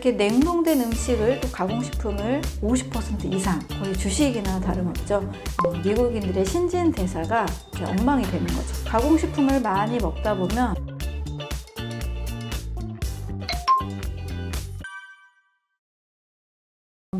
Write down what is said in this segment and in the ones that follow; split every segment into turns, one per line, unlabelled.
이렇게 냉동된 음식을 또 가공식품을 50% 이상 거의 주식이나 다름없죠. 어, 미국인들의 신진 대사가 엉망이 되는 거죠. 가공식품을 많이 먹다 보면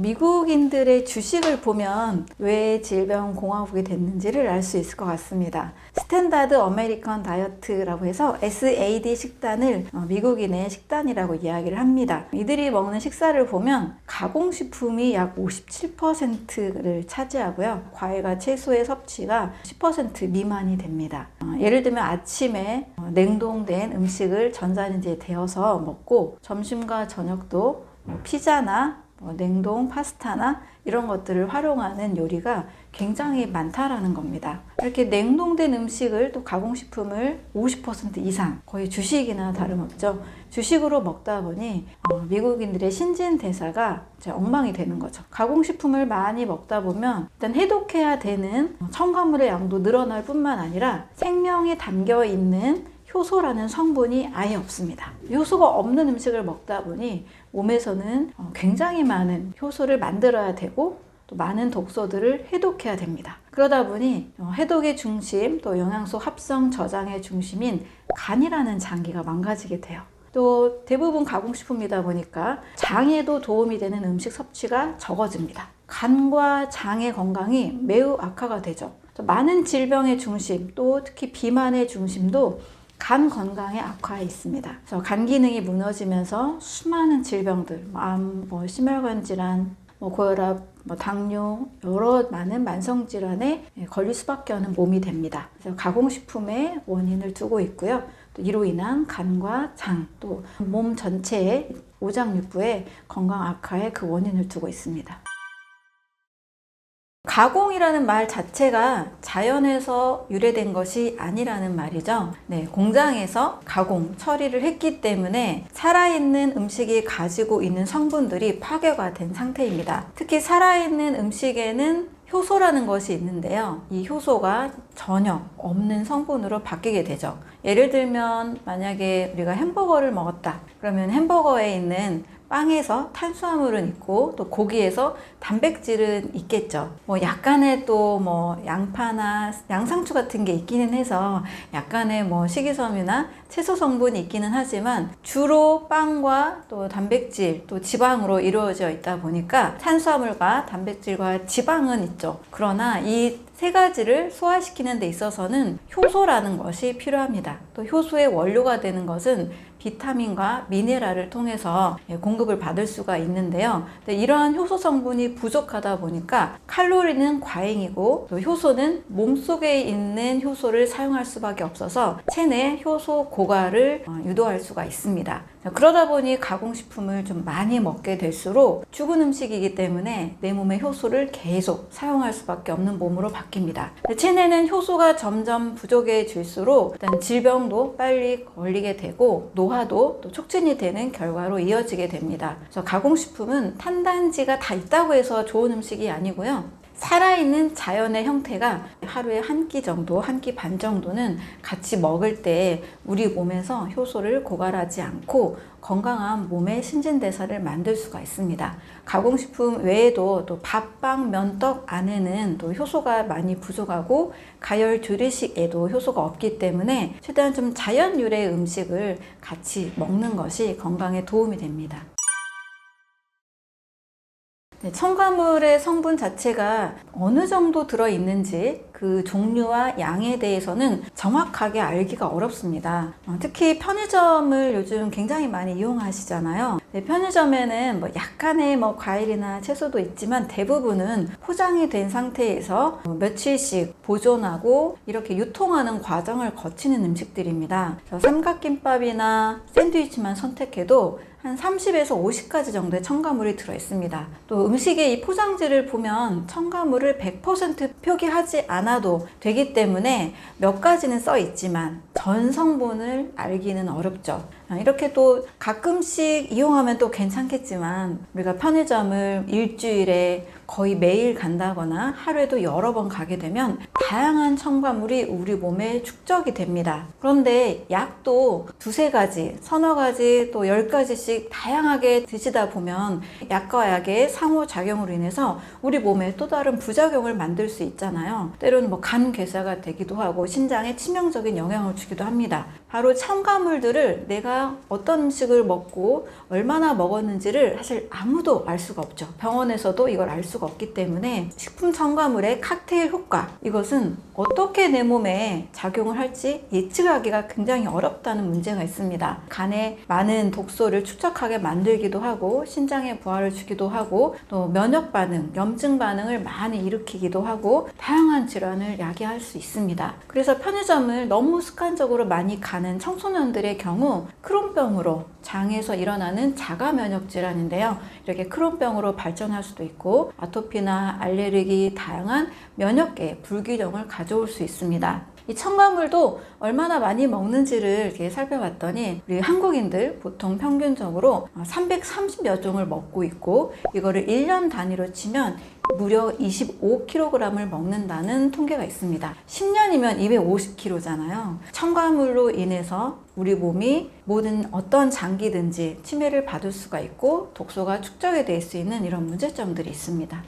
미국인들의 주식을 보면 왜 질병공화국이 됐는지를 알 수 있을 것 같습니다. 스탠다드 어메리칸 다이어트라고 해서 SAD 식단을 어, 미국인의 식단이라고 이야기를 합니다. 이들이 먹는 식사를 보면 가공식품이 약 57%를 차지하고요. 과일과 채소의 섭취가 10% 미만이 됩니다. 어, 예를 들면 아침에 어, 냉동된 음식을 전자레인지에 데워서 먹고 점심과 저녁도 뭐 피자나 뭐 냉동 파스타나 이런 것들을 활용하는 요리가 굉장히 많다라는 겁니다. 이렇게 냉동된 음식을 또 가공식품을 50% 이상 거의 주식이나 다름없죠. 주식으로 먹다 보니 어, 미국인들의 신진 대사가 엉망이 되는 거죠. 가공식품을 많이 먹다 보면 일단 해독해야 되는 첨가물의 양도 늘어날 뿐만 아니라 생명이 담겨 있는 효소라는 성분이 아예 없습니다. 효소가 없는 음식을 먹다 보니 몸에서는 어, 굉장히 많은 효소를 만들어야 되고 또 많은 독소들을 해독해야 됩니다. 그러다 보니 어, 해독의 중심 또 영양소 합성 저장의 중심인 간이라는 장기가 망가지게 돼요. 또 대부분 가공식품이다 보니까 장에도 도움이 되는 음식 섭취가 적어집니다. 간과 장의 건강이 매우 악화가 되죠. 많은 질병의 중심, 또 특히 비만의 중심도 간 건강의 악화에 있습니다. 그래서 간 기능이 무너지면서 수많은 질병들, 암, 뭐 심혈관 질환, 뭐 고혈압, 뭐 당뇨 여러 많은 만성 질환에 걸릴 수밖에 없는 몸이 됩니다. 그래서 가공식품의 원인을 두고 있고요. 또 이로 인한 간과 장, 또 몸 전체의 오장육부의 건강 악화에 그 원인을 두고 있습니다. 가공이라는 말 자체가 자연에서 유래된 것이 아니라는 말이죠. 네, 공장에서 가공, 처리를 했기 때문에 살아있는 음식이 가지고 있는 성분들이 파괴가 된 상태입니다. 특히 살아있는 음식에는 효소라는 것이 있는데요. 이 효소가 전혀 없는 성분으로 바뀌게 되죠. 예를 들면 만약에 우리가 햄버거를 먹었다. 그러면 햄버거에 있는 빵에서 탄수화물은 있고 또 고기에서 단백질은 있겠죠. 뭐 약간의 또 뭐 양파나 양상추 같은 게 있기는 해서 약간의 뭐 식이섬유나 채소 성분이 있기는 하지만 주로 빵과 또 단백질 또 지방으로 이루어져 있다 보니까 탄수화물과 단백질과 지방은 있죠. 그러나 이 세 가지를 소화시키는 데 있어서는 효소라는 것이 필요합니다. 또 효소의 원료가 되는 것은 비타민과 미네랄을 통해서 예, 공급을 받을 수가 있는데요. 이러한 효소 성분이 부족하다 보니까 칼로리는 과잉이고 또 효소는 몸속에 있는 효소를 사용할 수밖에 없어서 체내 효소 고갈을 어, 유도할 수가 있습니다. 그러다 보니 가공식품을 좀 많이 먹게 될수록 죽은 음식이기 때문에 내 몸의 효소를 계속 사용할 수밖에 없는 몸으로 바뀝니다. 체내는 효소가 점점 부족해질수록 일단 질병도 빨리 걸리게 되고 노 화도 또 촉진이 되는 결과로 이어지게 됩니다. 그래서 가공식품은 탄단지가 다 있다고 해서 좋은 음식이 아니고요. 살아있는 자연의 형태가 하루에 한 끼 정도, 한 끼 반 정도는 같이 먹을 때 우리 몸에서 효소를 고갈하지 않고 건강한 몸의 신진대사를 만들 수가 있습니다. 가공식품 외에도 또 밥, 빵, 면, 떡 안에는 또 효소가 많이 부족하고 가열 조리식에도 효소가 없기 때문에 최대한 좀 자연 유래의 음식을 같이 먹는 것이 건강에 도움이 됩니다. 네, 첨가물의 성분 자체가 어느 정도 들어있는지 그 종류와 양에 대해서는 정확하게 알기가 어렵습니다. 어, 특히 편의점을 요즘 굉장히 많이 이용하시잖아요. 네, 편의점에는 뭐 약간의 뭐 과일이나 채소도 있지만 대부분은 포장이 된 상태에서 뭐 며칠씩 보존하고 이렇게 유통하는 과정을 거치는 음식들입니다. 삼각김밥이나 샌드위치만 선택해도 한 30에서 50가지 정도의 첨가물이 들어있습니다. 또 음식의 이 포장지를 보면 첨가물을 100% 표기하지 않아 도 되기 때문에 몇 가지는 써 있지만 전 성분을 알기는 어렵죠. 이렇게 또 가끔씩 이용하면 또 괜찮겠지만 우리가 편의점을 일주일에 거의 매일 간다거나 하루에도 여러 번 가게 되면 다양한 첨가물이 우리 몸에 축적이 됩니다. 그런데 약도 두세 가지, 서너 가지, 또 열 가지씩 다양하게 드시다 보면 약과 약의 상호작용으로 인해서 우리 몸에 또 다른 부작용을 만들 수 있잖아요. 때로는 뭐 간 괴사가 되기도 하고 신장에 치명적인 영향을 주기도 합니다. 바로 첨가물들을 내가 어떤 음식을 먹고 얼마나 먹었는지를 사실 아무도 알 수가 없죠. 병원에서도 이걸 알 수가 없기 때문에 식품 첨가물의 칵테일 효과 이것은 어떻게 내 몸에 작용을 할지 예측하기가 굉장히 어렵다는 문제가 있습니다. 간에 많은 독소를 축적하게 만들기도 하고 신장에 부하를 주기도 하고 또 면역 반응, 염증 반응을 많이 일으키기도 하고 다양한 질환을 야기할 수 있습니다. 그래서 편의점을 너무 습관적으로 많이 가는 청소년들의 경우 크론병으로 장에서 일어나는 자가 면역 질환인데요. 이렇게 크론병으로 발전할 수도 있고 아토피나 알레르기 다양한 면역계 불균형을 가져올 수 있습니다. 이 첨가물도 얼마나 많이 먹는지를 이렇게 살펴봤더니 우리 한국인들 보통 평균적으로 330여 종을 먹고 있고 이거를 1년 단위로 치면 무려 25kg을 먹는다는 통계가 있습니다. 10년이면 250kg잖아요. 첨가물로 인해서 우리 몸이 모든 어떤 장기든지 치매를 받을 수가 있고 독소가 축적이 될 수 있는 이런 문제점들이 있습니다.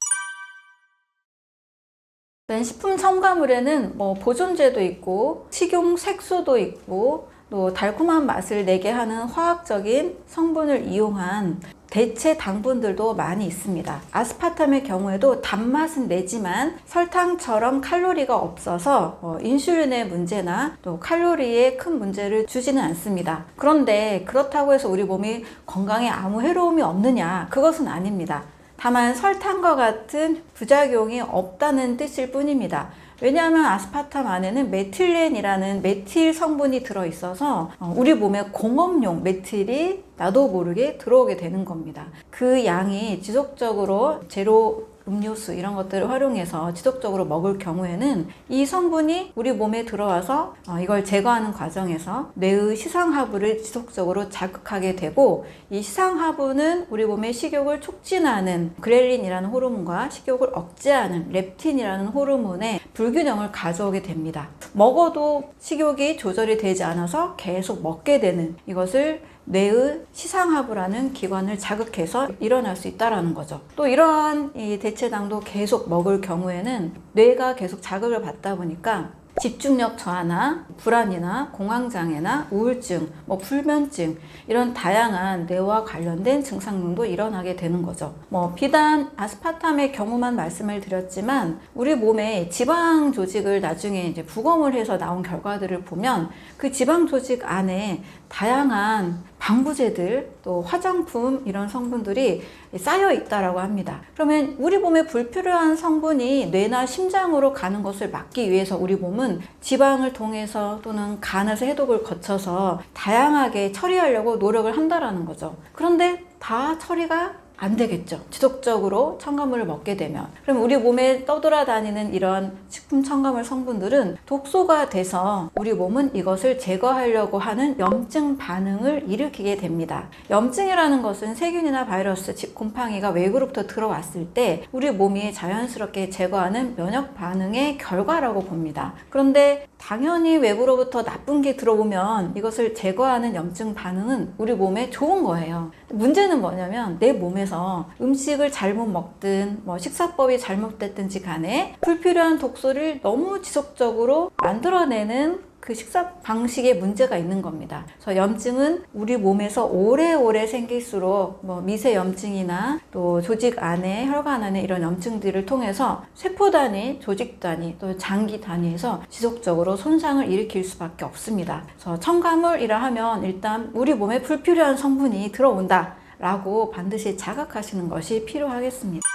식품 첨가물에는 뭐 보존제도 있고 식용 색소도 있고 또 달콤한 맛을 내게 하는 화학적인 성분을 이용한 대체 당분들도 많이 있습니다. 아스파탐의 경우에도 단맛은 내지만 설탕처럼 칼로리가 없어서 어, 인슐린의 문제나 또 칼로리에 큰 문제를 주지는 않습니다. 그런데 그렇다고 해서 우리 몸이 건강에 아무 해로움이 없느냐? 그것은 아닙니다. 다만 설탕과 같은 부작용이 없다는 뜻일 뿐입니다. 왜냐하면 아스파탐 안에는 메틸렌이라는 메틸 성분이 들어있어서 어, 우리 몸에 공업용 메틸이 나도 모르게 들어오게 되는 겁니다. 그 양이 지속적으로 제로 음료수 이런 것들을 활용해서 지속적으로 먹을 경우에는 이 성분이 우리 몸에 들어와서 어, 이걸 제거하는 과정에서 뇌의 시상하부를 지속적으로 자극하게 되고 이 시상하부는 우리 몸의 식욕을 촉진하는 그렐린이라는 호르몬과 식욕을 억제하는 렙틴이라는 호르몬의 불균형을 가져오게 됩니다. 먹어도 식욕이 조절이 되지 않아서 계속 먹게 되는 이것을 뇌의 시상하부라는 기관을 자극해서 일어날 수 있다라는 거죠. 또 이러한 이 대체당도 계속 먹을 경우에는 뇌가 계속 자극을 받다 보니까 집중력 저하나 불안이나 공황장애나 우울증, 뭐 불면증 이런 다양한 뇌와 관련된 증상들도 일어나게 되는 거죠. 뭐 비단 아스파탐의 경우만 말씀을 드렸지만 우리 몸에 지방 조직을 나중에 이제 부검을 해서 나온 결과들을 보면 그 지방 조직 안에 다양한 방부제들 또 화장품 이런 성분들이 쌓여 있다라고 합니다. 그러면 우리 몸에 불필요한 성분이 뇌나 심장으로 가는 것을 막기 위해서 우리 몸은 지방을 통해서 또는 간에서 해독을 거쳐서 다양하게 처리하려고 노력을 한다라는 거죠. 그런데 다 처리가 안 되겠죠. 지속적으로 첨가물을 먹게 되면. 그럼 우리 몸에 떠돌아다니는 이런 식품 첨가물 성분들은 독소가 돼서 우리 몸은 이것을 제거하려고 하는 염증 반응을 일으키게 됩니다. 염증이라는 것은 세균이나 바이러스, 즉 곰팡이가 외부로부터 들어왔을 때 우리 몸이 자연스럽게 제거하는 면역 반응의 결과라고 봅니다. 그런데 당연히 외부로부터 나쁜 게 들어오면 이것을 제거하는 염증 반응은 우리 몸에 좋은 거예요. 문제는 뭐냐면 내 몸에서 음식을 잘못 먹든 뭐 식사법이 잘못됐든지 간에 불필요한 독소를 너무 지속적으로 만들어내는 그 식사 방식에 문제가 있는 겁니다. 그래서 염증은 우리 몸에서 오래오래 생길수록 뭐 미세 염증이나 또 조직 안에 혈관 안에 이런 염증들을 통해서 세포 단위, 조직 단위, 또 장기 단위에서 지속적으로 손상을 일으킬 수밖에 없습니다. 그래서 첨가물이라 하면 일단 우리 몸에 불필요한 성분이 들어온다. 라고 반드시 자각하시는 것이 필요하겠습니다.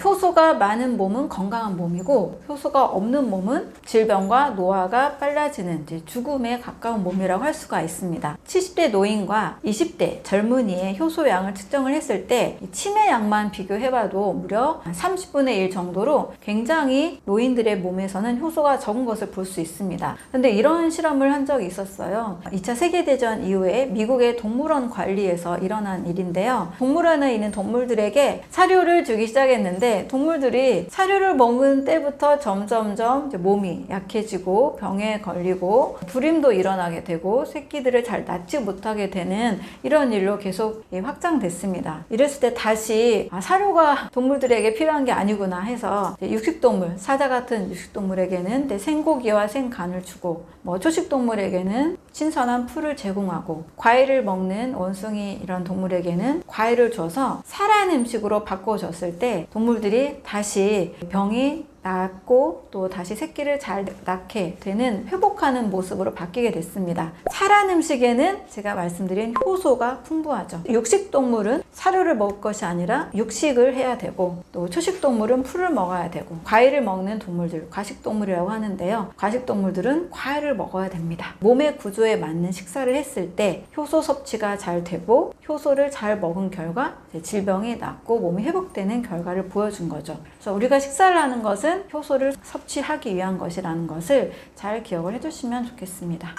효소 효소가 많은 몸은 건강한 몸이고 효소가 없는 몸은 질병과 노화가 빨라지는 죽음에 가까운 몸이라고 할 수가 있습니다. 70대 노인과 20대 젊은이의 효소량을 측정을 했을 때 치매량만 비교해봐도 무려 30분의 1 정도로 굉장히 노인들의 몸에서는 효소가 적은 것을 볼 수 있습니다. 근데 이런 실험을 한 적이 있었어요. 2차 세계대전 이후에 미국의 동물원 관리에서 일어난 일인데요. 동물원에 있는 동물들에게 사료를 주기 시작했는데 동물들이 사료를 먹은 때부터 점점점 몸이 약해지고 병에 걸리고 불임도 일어나게 되고 새끼들을 잘 낳지 못하게 되는 이런 일로 계속 예, 확장됐습니다. 이랬을 때 다시 아, 사료가 동물들에게 필요한 게 아니구나 해서 육식동물, 사자 같은 육식동물에게는 생고기와 생간을 주고 뭐 초식동물에게는 신선한 풀을 제공하고 과일을 먹는 원숭이 이런 동물에게는 과일을 줘서 살아있는 음식으로 바꿔줬을 때 동물들이 다시 병이 낫고 또 다시 새끼를 잘 낳게 되는 회복하는 모습으로 바뀌게 됐습니다. 살한 음식에는 제가 말씀드린 효소가 풍부하죠. 육식 동물은 사료를 먹을 것이 아니라 육식을 해야 되고 또 초식 동물은 풀을 먹어야 되고 과일을 먹는 동물들 과식 동물이라고 하는데요. 과식 동물들은 과일을 먹어야 됩니다. 몸의 구조에 맞는 식사를 했을 때 효소 섭취가 잘 되고 효소를 잘 먹은 결과 질병이 낫고 몸이 회복되는 결과를 보여준 거죠. 그래서 우리가 식사를 하는 것은 효소를 섭취하기 위한 것이라는 것을 잘 기억을 해주시면 좋겠습니다.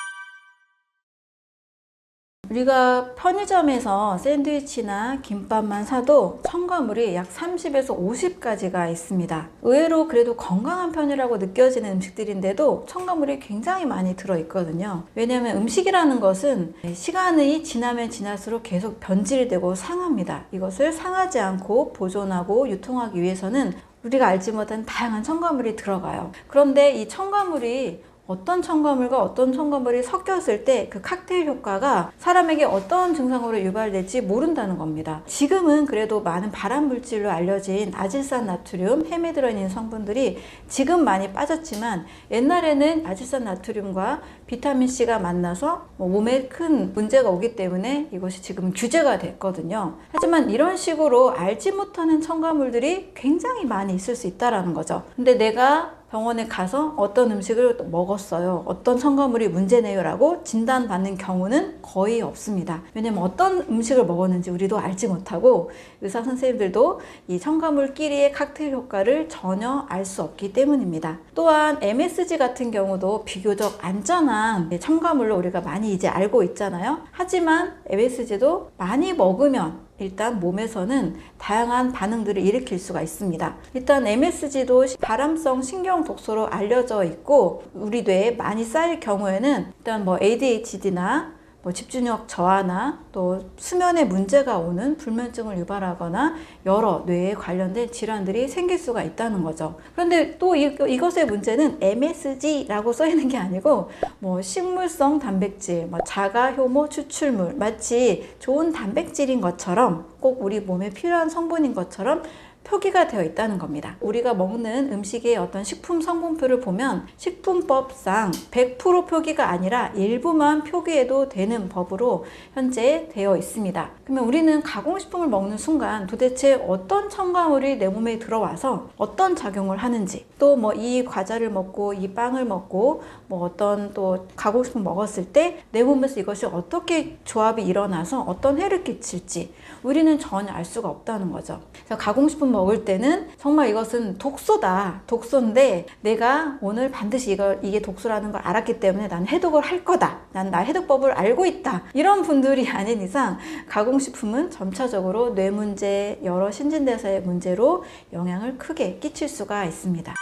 우리가 편의점에서 샌드위치나 김밥만 사도 첨가물이 약 30에서 50가지가 있습니다. 의외로 그래도 건강한 편이라고 느껴지는 음식들인데도 첨가물이 굉장히 많이 들어있거든요. 왜냐하면 음식이라는 것은 시간이 지나면 지날수록 계속 변질되고 상합니다. 이것을 상하지 않고 보존하고 유통하기 위해서는 우리가 알지 못한 다양한 첨가물이 들어가요. 그런데 이 첨가물이 어떤 첨가물과 어떤 첨가물이 섞였을 때 그 칵테일 효과가 사람에게 어떤 증상으로 유발될지 모른다는 겁니다. 지금은 그래도 많은 발암 물질로 알려진 아질산 나트륨, 햄에 들어있는 성분들이 지금 많이 빠졌지만 옛날에는 아질산 나트륨과 비타민 C가 만나서 뭐 몸에 큰 문제가 오기 때문에 이것이 지금 규제가 됐거든요. 하지만 이런 식으로 알지 못하는 첨가물들이 굉장히 많이 있을 수 있다라는 거죠. 근데 내가 병원에 가서 어떤 음식을 먹었어요. 어떤 첨가물이 문제네요라고 진단받는 경우는 거의 없습니다. 왜냐면 어떤 음식을 먹었는지 우리도 알지 못하고 의사 선생님들도 이 첨가물끼리의 칵테일 효과를 전혀 알 수 없기 때문입니다. 또한 MSG 같은 경우도 비교적 안전한 첨가물로 우리가 많이 이제 알고 있잖아요. 하지만 MSG도 많이 먹으면 일단 몸에서는 다양한 반응들을 일으킬 수가 있습니다. 일단 MSG도 발암성 신경 독소로 알려져 있고 우리 뇌에 많이 쌓일 경우에는 일단 뭐 ADHD나 뭐 집중력 저하나 또 수면에 문제가 오는 불면증을 유발하거나 여러 뇌에 관련된 질환들이 생길 수가 있다는 거죠. 그런데 또 이, 이것의 문제는 MSG라고 써 있는 게 아니고 뭐 식물성 단백질, 뭐 자가 효모 추출물 마치 좋은 단백질인 것처럼 꼭 우리 몸에 필요한 성분인 것처럼 표기가 되어 있다는 겁니다. 우리가 먹는 음식의 어떤 식품 성분표를 보면 식품법상 100% 표기가 아니라 일부만 표기해도 되는 법으로 현재 되어 있습니다. 그러면 우리는 가공식품을 먹는 순간 도대체 어떤 첨가물이 내 몸에 들어와서 어떤 작용을 하는지 또 뭐 이 과자를 먹고 이 빵을 먹고 뭐 어떤 또 가공식품 먹었을 때 내 몸에서 이것이 어떻게 조합이 일어나서 어떤 해를 끼칠지 우리는 전혀 알 수가 없다는 거죠. 그래서 가공식품 먹을 때는 정말 이것은 독소다. 독소인데 내가 오늘 반드시 이걸 이게 독소라는 걸 알았기 때문에 난 해독을 할 거다. 난 나 해독법을 알고 있다. 이런 분들이 아닌 이상 가공식품은 점차적으로 뇌 문제, 여러 신진대사의 문제로 영향을 크게 끼칠 수가 있습니다.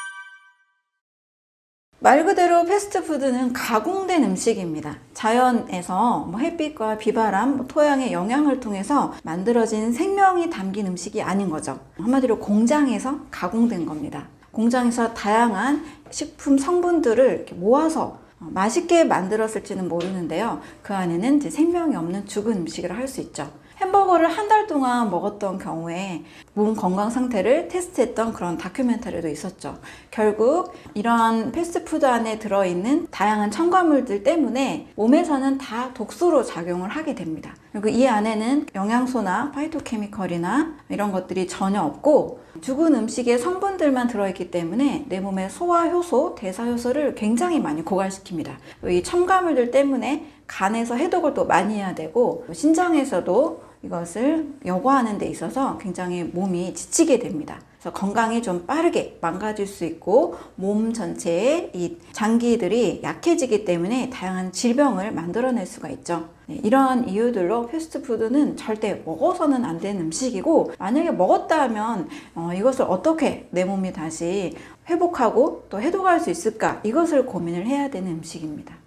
말 그대로 패스트푸드는 가공된 음식입니다. 자연에서 뭐 햇빛과 비바람, 뭐 토양의 영향을 통해서 만들어진 생명이 담긴 음식이 아닌 거죠. 한마디로 공장에서 가공된 겁니다. 공장에서 다양한 식품 성분들을 모아서 맛있게 만들었을지는 모르는데요. 그 안에는 생명이 없는 죽은 음식이라 할 수 있죠. 햄버거를 한 달 동안 먹었던 경우에 몸 건강 상태를 테스트했던 그런 다큐멘터리도 있었죠. 결국 이러한 패스트푸드 안에 들어있는 다양한 첨가물들 때문에 몸에서는 다 독소로 작용을 하게 됩니다. 그리고 이 안에는 영양소나 파이토케미컬이나 이런 것들이 전혀 없고 죽은 음식의 성분들만 들어있기 때문에 내 몸의 소화 효소, 대사 효소를 굉장히 많이 고갈시킵니다. 이 첨가물들 때문에 간에서 해독을 또 많이 해야 되고 신장에서도 이것을 여과하는 데 있어서 굉장히 몸이 지치게 됩니다. 그래서 건강이 좀 빠르게 망가질 수 있고 몸 전체의 이 장기들이 약해지기 때문에 다양한 질병을 만들어낼 수가 있죠. 네, 이런 이유들로 패스트푸드는 절대 먹어서는 안 되는 음식이고 만약에 먹었다 하면 어, 이것을 어떻게 내 몸이 다시 회복하고 또 해독할 수 있을까 이것을 고민을 해야 되는 음식입니다.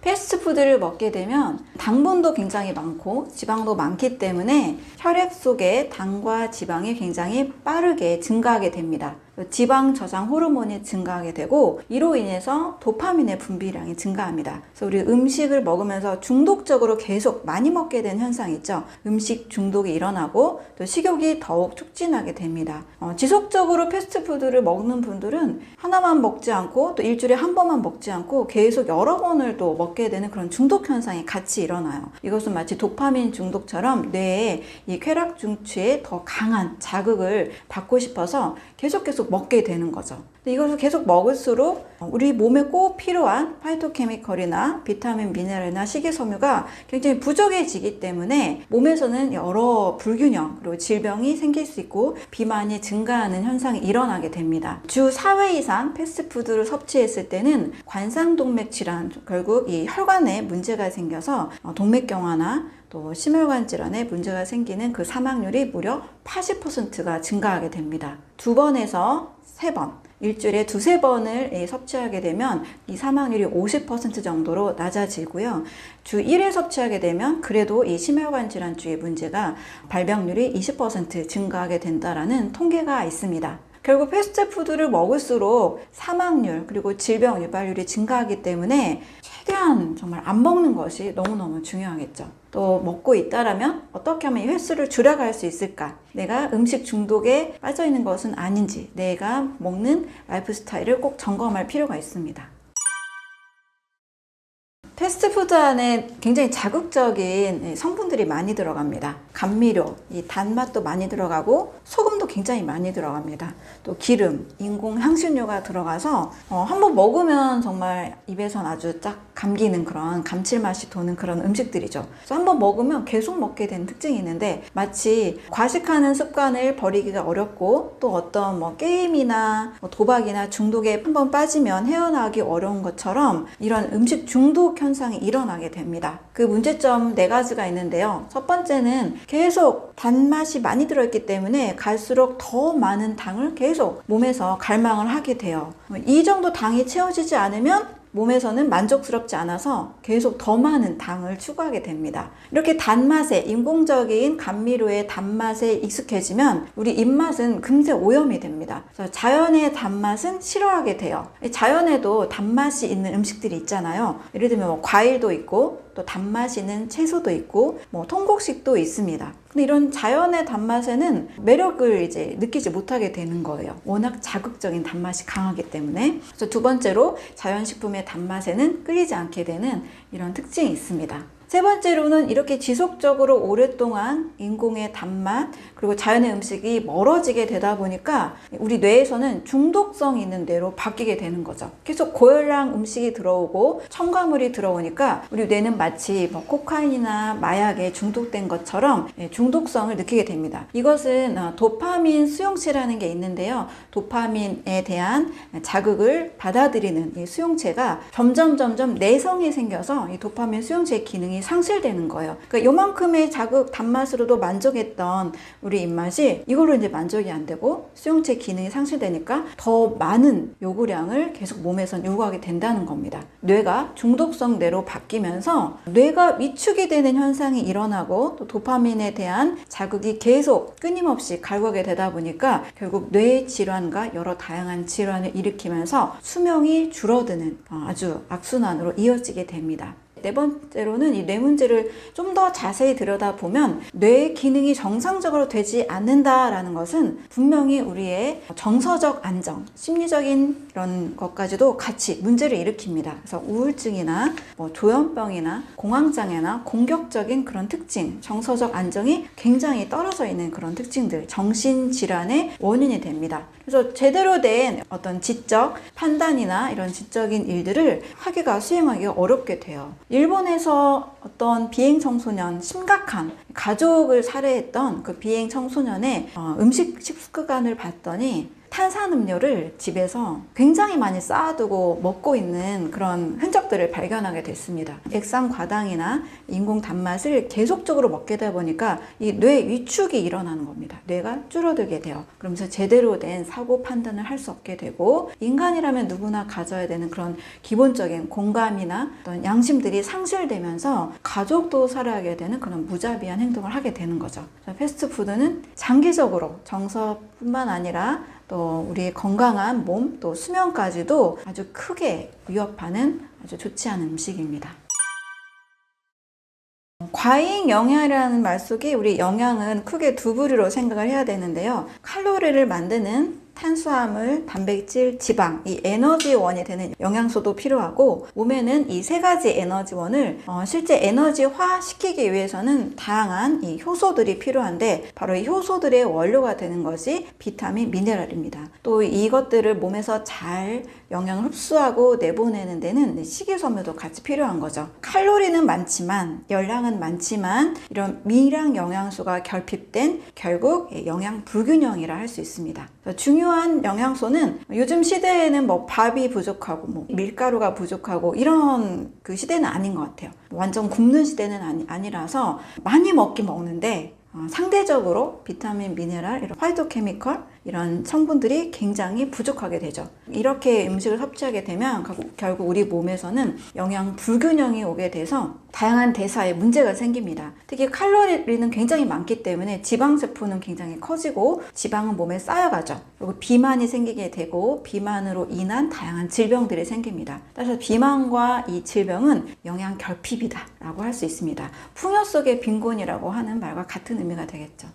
패스트푸드를 먹게 되면 당분도 굉장히 많고 지방도 많기 때문에 혈액 속에 당과 지방이 굉장히 빠르게 증가하게 됩니다. 지방 저장 호르몬이 증가하게 되고 이로 인해서 도파민의 분비량이 증가합니다. 그래서 우리 음식을 먹으면서 중독적으로 계속 많이 먹게 된 현상 있죠. 음식 중독이 일어나고 또 식욕이 더욱 촉진하게 됩니다. 어, 지속적으로 패스트푸드를 먹는 분들은 하나만 먹지 않고 또 일주일에 한 번만 먹지 않고 계속 여러 번을 또 먹게 되는 그런 중독 현상이 같이 일어나요. 이것은 마치 도파민 중독처럼 뇌에 이 쾌락 중추에 더 강한 자극을 받고 싶어서 계속 계속 먹게 되는 거죠. 이것을 계속 먹을수록 우리 몸에 꼭 필요한 파이토케미컬이나 비타민, 미네랄이나 식이섬유가 굉장히 부족해지기 때문에 몸에서는 여러 불균형 그리고 질병이 생길 수 있고 비만이 증가하는 현상이 일어나게 됩니다. 주 4회 이상 패스트푸드를 섭취했을 때는 관상동맥 질환 결국 이 혈관에 문제가 생겨서 동맥경화나 또 심혈관 질환에 문제가 생기는 그 사망률이 무려 80%가 증가하게 됩니다. 두 번에서 세 번, 일주일에 두세 번을 예, 섭취하게 되면 이 사망률이 50% 정도로 낮아지고요. 주 1회 섭취하게 되면 그래도 이 심혈관 질환주의 문제가 발병률이 20% 증가하게 된다라는 통계가 있습니다. 결국 패스트푸드를 먹을수록 사망률 그리고 질병 유발률이 증가하기 때문에 최대한 정말 안 먹는 것이 너무너무 중요하겠죠. 또 먹고 있다라면 어떻게 하면 이 횟수를 줄여갈 수 있을까? 내가 음식 중독에 빠져 있는 것은 아닌지 내가 먹는 라이프 스타일을 꼭 점검할 필요가 있습니다. 패스트푸드 안에 굉장히 자극적인 성분들이 많이 들어갑니다. 감미료, 이 단맛도 많이 들어가고 소금 도 굉장히 많이 들어갑니다. 또 기름, 인공 향신료가 들어가서 어, 한번 먹으면 정말 입에선 아주 쫙 감기는 그런 감칠맛이 도는 그런 음식들이죠. 그래서 한번 먹으면 계속 먹게 되는 특징이 있는데 마치 과식하는 습관을 버리기가 어렵고 또 어떤 뭐 게임이나 뭐 도박이나 중독에 한번 빠지면 헤어나기 어려운 것처럼 이런 음식 중독 현상이 일어나게 됩니다. 그 문제점 네 가지가 있는데요. 첫 번째는 계속 단맛이 많이 들어있기 때문에 갈수 록 더 많은 당을 계속 몸에서 갈망을 하게 돼요. 이 정도 당이 채워지지 않으면 몸에서는 만족스럽지 않아서 계속 더 많은 당을 추구하게 됩니다. 이렇게 단맛에 인공적인 감미료의 단맛에 익숙해지면 우리 입맛은 금세 오염이 됩니다. 그래서 자연의 단맛은 싫어하게 돼요. 자연에도 단맛이 있는 음식들이 있잖아요. 예를 들면 뭐 과일도 있고 또 단맛이 있는 채소도 있고 뭐 통곡식도 있습니다. 근데 이런 자연의 단맛에는 매력을 이제 느끼지 못하게 되는 거예요. 워낙 자극적인 단맛이 강하기 때문에. 그래서 두 번째로 자연식품의 단맛에는 끌리지 않게 되는 이런 특징이 있습니다. 세 번째로는 이렇게 지속적으로 오랫동안 인공의 단맛 그리고 자연의 음식이 멀어지게 되다 보니까 우리 뇌에서는 중독성 있는 뇌로 바뀌게 되는 거죠. 계속 고열량 음식이 들어오고 첨가물이 들어오니까 우리 뇌는 마치 뭐 코카인이나 마약에 중독된 것처럼 예, 중독성을 느끼게 됩니다. 이것은 어, 도파민 수용체라는 게 있는데요. 도파민에 대한 자극을 받아들이는 이 수용체가 점점 점점 내성이 생겨서 이 도파민 수용체의 기능이 상실되는 거예요. 그러니까 요만큼의 자극 단맛으로도 만족했던 우리 입맛이 이걸로 이제 만족이 안 되고 수용체 기능이 상실되니까 더 많은 요구량을 계속 몸에선 요구하게 된다는 겁니다. 뇌가 중독성 뇌로 바뀌면서 뇌가 위축이 되는 현상이 일어나고 또 도파민에 대한 자극이 계속 끊임없이 갈구하게 되다 보니까 결국 뇌 질환과 여러 다양한 질환을 일으키면서 수명이 줄어드는 어, 아주 악순환으로 이어지게 됩니다. 네 번째로는 이 뇌 문제를 좀 더 자세히 들여다보면 뇌 기능이 정상적으로 되지 않는다라는 것은 분명히 우리의 정서적 안정, 심리적인 이런 것까지도 같이 문제를 일으킵니다. 그래서 우울증이나 뭐 조현병이나 공황장애나 공격적인 그런 특징, 정서적 안정이 굉장히 떨어져 있는 그런 특징들, 정신질환의 원인이 됩니다. 그래서 제대로 된 어떤 지적 판단이나 이런 지적인 일들을 하기가 수행하기가 어렵게 돼요. 일본에서 어떤 비행 청소년 심각한 가족을 살해했던 그 비행 청소년의 어, 음식 식습관을 봤더니 탄산음료를 집에서 굉장히 많이 쌓아두고 먹고 있는 그런 흔적들을 발견하게 됐습니다. 액상 과당이나 인공 단맛을 계속적으로 먹게 되다 보니까 이 뇌 위축이 일어나는 겁니다. 뇌가 줄어들게 돼요. 그러면서 제대로 된 사고 판단을 할 수 없게 되고 인간이라면 누구나 가져야 되는 그런 기본적인 공감이나 어떤 양심들이 상실되면서 가족도 살아가게 되는 그런 무자비한 행동을 하게 되는 거죠. 패스트푸드는 장기적으로 정서뿐만 아니라 또 우리의 건강한 몸, 또 수면까지도 아주 크게 위협하는 아주 좋지 않은 음식입니다. 과잉 영양이라는 말 속에 우리 영양은 크게 두 부류로 생각을 해야 되는데요. 칼로리를 만드는 탄수화물, 단백질, 지방, 이 에너지원이 되는 영양소도 필요하고 몸에는 이 세 가지 에너지원을 어, 실제 에너지화 시키기 위해서는 다양한 이 효소들이 필요한데 바로 이 효소들의 원료가 되는 것이 비타민, 미네랄입니다. 또 이것들을 몸에서 잘 영양을 흡수하고 내보내는 데는 식이섬유도 같이 필요한 거죠. 칼로리는 많지만 열량은 많지만 이런 미량 영양소가 결핍된 결국 영양 불균형이라 할 수 있습니다. 중요한 영양소는 요즘 시대에는 뭐 밥이 부족하고 뭐 밀가루가 부족하고 이런 그 시대는 아닌 것 같아요. 완전 굶는 시대는 아니, 아니라서 많이 먹긴 먹는데 어, 상대적으로 비타민, 미네랄, 이런 화이토케미컬 이런 성분들이 굉장히 부족하게 되죠. 이렇게 음식을 섭취하게 되면 결국 우리 몸에서는 영양 불균형이 오게 돼서 다양한 대사에 문제가 생깁니다. 특히 칼로리는 굉장히 많기 때문에 지방 세포는 굉장히 커지고 지방은 몸에 쌓여가죠. 그리고 비만이 생기게 되고 비만으로 인한 다양한 질병들이 생깁니다. 따라서 비만과 이 질병은 영양 결핍이다 라고 할 수 있습니다. 풍요 속의 빈곤이라고 하는 말과 같은 의미가 되겠죠.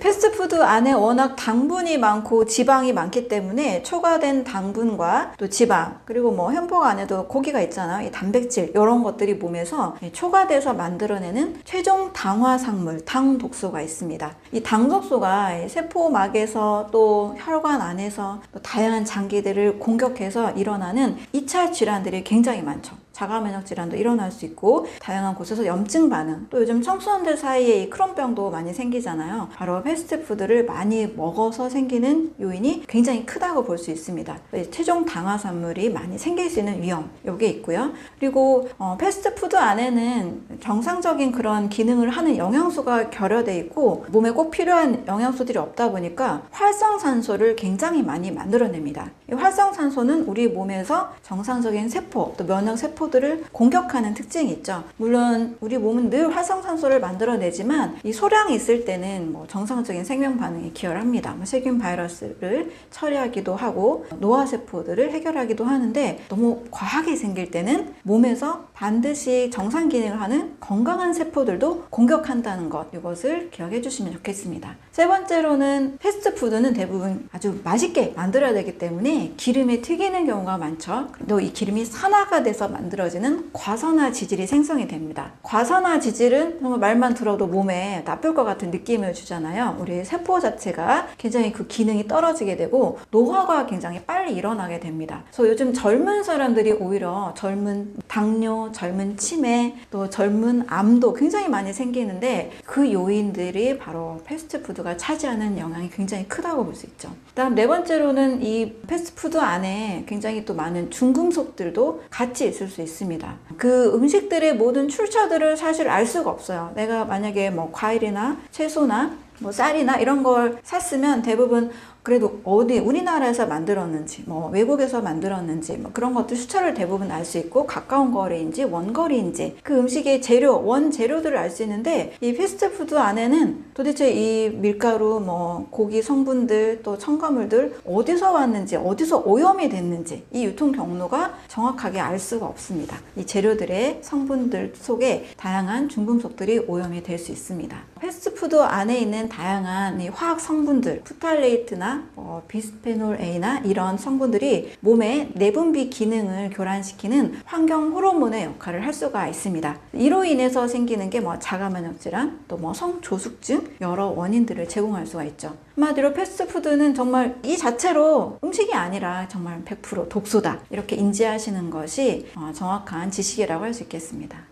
패스트푸드 안에 워낙 당분이 많고 지방이 많기 때문에 초과된 당분과 또 지방 그리고 뭐 햄버거 안에도 고기가 있잖아요. 이 단백질 이런 것들이 몸에서 초과돼서 만들어내는 최종 당화상물 당 독소가 있습니다. 이 당 독소가 세포막에서 또 혈관 안에서 또 다양한 장기들을 공격해서 일어나는 2차 질환들이 굉장히 많죠. 자가 면역 질환도 일어날 수 있고 다양한 곳에서 염증 반응 또 요즘 청소년들 사이에 이 크론병도 많이 생기잖아요. 바로 패스트푸드를 많이 먹어서 생기는 요인이 굉장히 크다고 볼 수 있습니다. 최종 당화산물이 많이 생길 수 있는 위험 요게 있고요. 그리고 어, 패스트푸드 안에는 정상적인 그런 기능을 하는 영양소가 결여돼 있고 몸에 꼭 필요한 영양소들이 없다 보니까 활성산소를 굉장히 많이 만들어냅니다. 이 활성산소는 우리 몸에서 정상적인 세포 또 면역 세포 세포들을 공격하는 특징이 있죠. 물론 우리 몸은 늘 활성산소를 만들어내지만 이 소량이 있을 때는 뭐 정상적인 생명 반응에 기여를 합니다. 뭐 세균 바이러스를 처리하기도 하고 노화 세포들을 해결하기도 하는데 너무 과하게 생길 때는 몸에서 반드시 정상 기능을 하는 건강한 세포들도 공격한다는 것 이것을 기억해 주시면 좋겠습니다. 세 번째로는 패스트푸드는 대부분 아주 맛있게 만들어야 되기 때문에 기름에 튀기는 경우가 많죠. 또 이 기름이 산화가 돼서 만들어 만들어지는 과산화 지질이 생성이 됩니다. 과산화 지질은 정말 말만 들어도 몸에 나쁠 것 같은 느낌을 주잖아요. 우리 세포 자체가 굉장히 그 기능이 떨어지게 되고 노화가 굉장히 빨리 일어나게 됩니다. 그래서 요즘 젊은 사람들이 오히려 젊은 당뇨, 젊은 치매, 또 젊은 암도 굉장히 많이 생기는데 그 요인들이 바로 패스트푸드가 차지하는 영향이 굉장히 크다고 볼 수 있죠. 다음 네 번째로는 이 패스트푸드 안에 굉장히 또 많은 중금속들도 같이 있을 수 있습니다. 그 음식들의 모든 출처들을 사실 알 수가 없어요. 내가 만약에 뭐 과일이나 채소나 뭐 쌀이나 이런 걸 샀으면 대부분 그래도 어디 우리나라에서 만들었는지 뭐 외국에서 만들었는지 뭐 그런 것들 수차를 대부분 알 수 있고 가까운 거리인지 원거리인지 그 음식의 재료 원 재료들을 알 수 있는데 이 패스트푸드 안에는 도대체 이 밀가루 뭐 고기 성분들 또 첨가물들 어디서 왔는지 어디서 오염이 됐는지 이 유통 경로가 정확하게 알 수가 없습니다. 이 재료들의 성분들 속에 다양한 중금속들이 오염이 될 수 있습니다. 패스트푸드 안에 있는 다양한 이 화학 성분들, 프탈레이트나 어, 비스페놀 A나 이런 성분들이 몸의 내분비 기능을 교란시키는 환경 호르몬의 역할을 할 수가 있습니다. 이로 인해서 생기는 게 뭐 자가면역 질환, 또 뭐 성조숙증 여러 원인들을 제공할 수가 있죠. 한마디로 패스트푸드는 정말 이 자체로 음식이 아니라 정말 100% 독소다 이렇게 인지하시는 것이 어, 정확한 지식이라고 할 수 있겠습니다.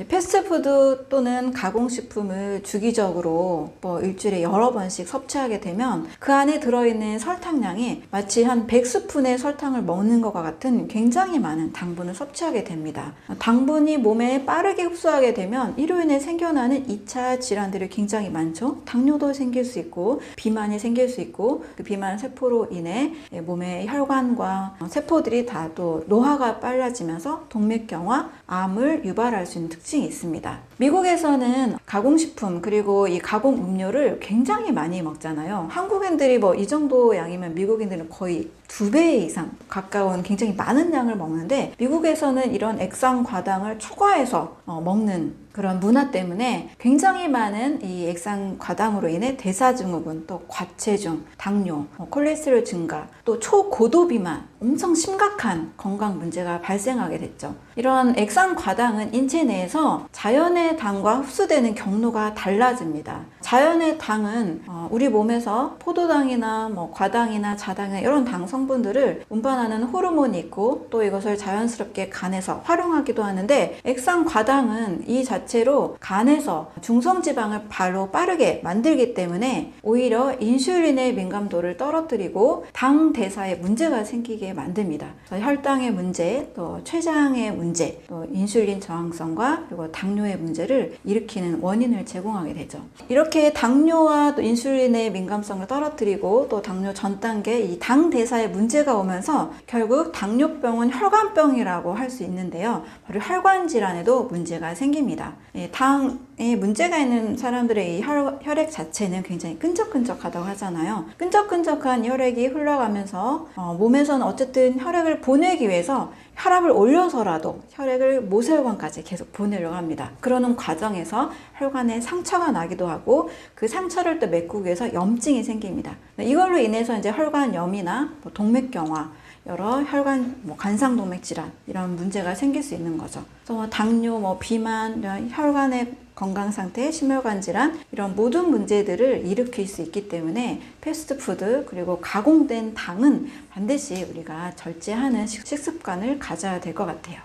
이제 패스트푸드 또는 가공식품을 주기적으로 뭐 일주일에 여러 번씩 섭취하게 되면 그 안에 들어있는 설탕량이 마치 한 100스푼의 설탕을 먹는 것과 같은 굉장히 많은 당분을 섭취하게 됩니다. 당분이 몸에 빠르게 흡수하게 되면 이로 인해 생겨나는 2차 질환들이 굉장히 많죠. 당뇨도 생길 수 있고 비만이 생길 수 있고 그 비만 세포로 인해 몸의 혈관과 세포들이 다 또 노화가 빨라지면서 동맥경화, 암을 유발할 수 있는 특징 이 있습니다. 미국에서는 가공식품 그리고 이 가공 음료를 굉장히 많이 먹잖아요. 한국인들이 뭐 이 정도 양이면 미국인들은 거의 두 배 이상 가까운 굉장히 많은 양을 먹는데 미국에서는 이런 액상 과당을 초과해서 어, 먹는 그런 문화 때문에 굉장히 많은 이 액상 과당으로 인해 대사증후군, 또 과체중, 당뇨, 어, 콜레스테롤 증가, 또 초고도 비만, 엄청 심각한 건강 문제가 발생하게 됐죠. 이런 액상 과당은 인체 내에서 자연의 당과 흡수되는 경로가 달라집니다. 자연의 당은 어, 우리 몸에서 포도당이나 뭐 과당이나 자당이나 이런 당 성분들을 운반하는 호르몬이 있고 또 이것을 자연스럽게 간에서 활용하기도 하는데 액상 과당은 이 자체로 간에서 중성 지방을 바로 빠르게 만들기 때문에 오히려 인슐린의 민감도를 떨어뜨리고 당 대사에 문제가 생기게 만듭니다. 혈당의 문제, 또 췌장의 문제, 또 인슐린 저항성과 그리고 당뇨의 문제 를 일으키는 원인을 제공하게 되죠. 이렇게 당뇨와 또 인슐린의 민감성을 떨어뜨리고 또 당뇨 전 단계 이 당 대사에 문제가 오면서 결국 당뇨병은 혈관병이라고 할 수 있는데요. 바로 혈관 질환에도 문제가 생깁니다. 이 당에 문제가 있는 사람들의 이 혈, 혈액 자체는 굉장히 끈적끈적하다고 하잖아요. 끈적끈적한 혈액이 흘러가면서 어, 몸에서는 어쨌든 혈액을 보내기 위해서 혈압을 올려서라도 혈액을 모세혈관까지 계속 보내려고 합니다. 그러는 과정에서 혈관에 상처가 나기도 하고 그 상처를 또 메꾸기 위해서 염증이 생깁니다. 이걸로 인해서 이제 혈관염이나 뭐 동맥경화 여러 혈관 뭐 간상동맥 질환 이런 문제가 생길 수 있는 거죠. 그래서 뭐 당뇨, 뭐 비만, 혈관의 건강 상태, 심혈관 질환 이런 모든 문제들을 일으킬 수 있기 때문에 패스트푸드 그리고 가공된 당은 반드시 우리가 절제하는 식- 식습관을 가져야 될 것 같아요.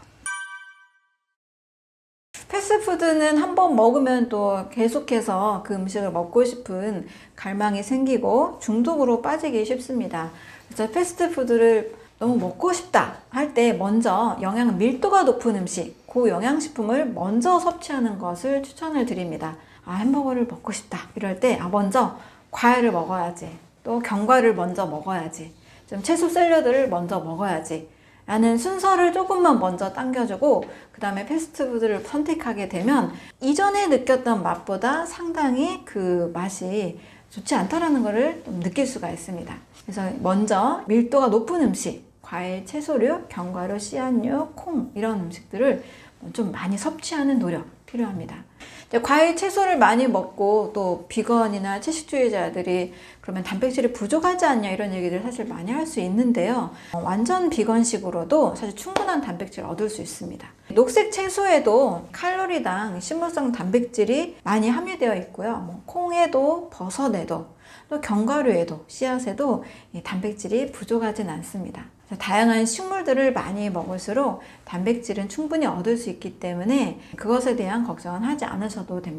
패스트푸드는 한 번 먹으면 또 계속해서 그 음식을 먹고 싶은 갈망이 생기고 중독으로 빠지기 쉽습니다. 그래서 패스트푸드를 너무 먹고 싶다 할 때 먼저 영양 밀도가 높은 음식, 고영양식품을 먼저 섭취하는 것을 추천을 드립니다. 아, 햄버거를 먹고 싶다. 이럴 때, 아, 먼저 과일을 먹어야지. 또 견과류를 먼저 먹어야지. 좀 채소 샐러드를 먼저 먹어야지. 라는 순서를 조금만 먼저 당겨주고 그 다음에 패스트푸드를 선택하게 되면 이전에 느꼈던 맛보다 상당히 그 맛이 좋지 않다라는 것을 좀 느낄 수가 있습니다. 그래서 먼저 밀도가 높은 음식, 과일, 채소류, 견과류, 씨앗류, 콩 이런 음식들을 좀 많이 섭취하는 노력 필요합니다. 과일, 채소를 많이 먹고 또 비건이나 채식주의자들이 그러면 단백질이 부족하지 않냐 이런 얘기를 사실 많이 할 수 있는데요. 어, 완전 비건식으로도 사실 충분한 단백질을 얻을 수 있습니다. 녹색 채소에도 칼로리당 식물성 단백질이 많이 함유되어 있고요. 뭐 콩에도 버섯에도 또 견과류에도 씨앗에도 이 단백질이 부족하진 않습니다. 다양한 식물들을 많이 먹을수록 단백질은 충분히 얻을 수 있기 때문에 그것에 대한 걱정은 하지 않으셔도 됩니다.